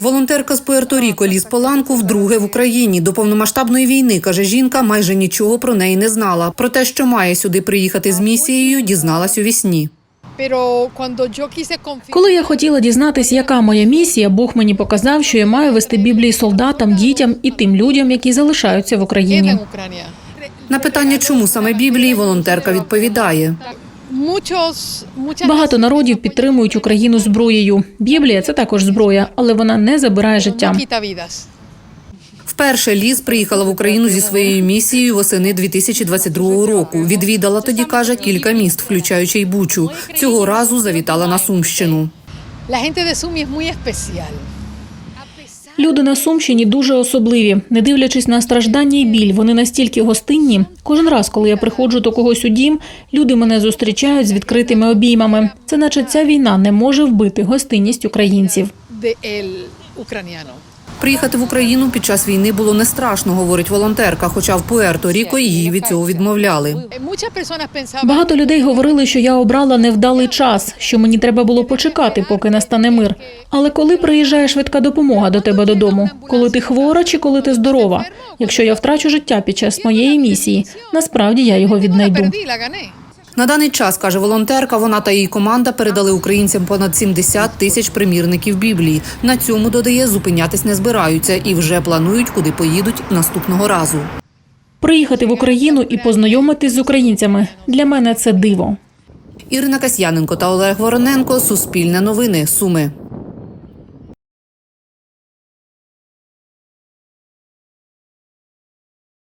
Волонтерка з Пуерто-Ріко Ліз Поланку вдруге в Україні. До повномасштабної війни, каже жінка, майже нічого про неї не знала. Про те, що має сюди приїхати з місією, дізналась у вісні. Коли я хотіла дізнатись, яка моя місія, Бог мені показав, що я маю вести Біблії солдатам, дітям і тим людям, які залишаються в Україні. На питання, чому саме Біблії, волонтерка відповідає. Багато народів підтримують Україну зброєю. Біблія це також зброя, але вона не забирає життя. Вперше Ліз приїхала в Україну зі своєю місією восени 2022 року. Відвідала тоді, каже, кілька міст, включаючи й Бучу. Цього разу завітала на Сумщину. La gente de Sumi es muy especial. Люди на Сумщині дуже особливі. Не дивлячись на страждання і біль, вони настільки гостинні. Кожен раз, коли я приходжу до когось у дім, люди мене зустрічають з відкритими обіймами. Це наче ця війна не може вбити гостинність українців. Приїхати в Україну під час війни було не страшно, говорить волонтерка. Хоча в Пуерто-Ріко її від цього відмовляли. Багато людей говорили, що я обрала невдалий час, що мені треба було почекати, поки настане мир. Але коли приїжджає швидка допомога до тебе додому, коли ти хвора чи коли ти здорова? Якщо я втрачу життя під час моєї місії, насправді я його віднайду. На даний час, каже волонтерка, вона та її команда передали українцям понад 70 тисяч примірників Біблії. На цьому додає, зупинятись не збираються і вже планують, куди поїдуть наступного разу. Приїхати в Україну і познайомитись з українцями для мене це диво. Ірина Касьяненко та Олег Вороненко. Суспільне новини. Суми.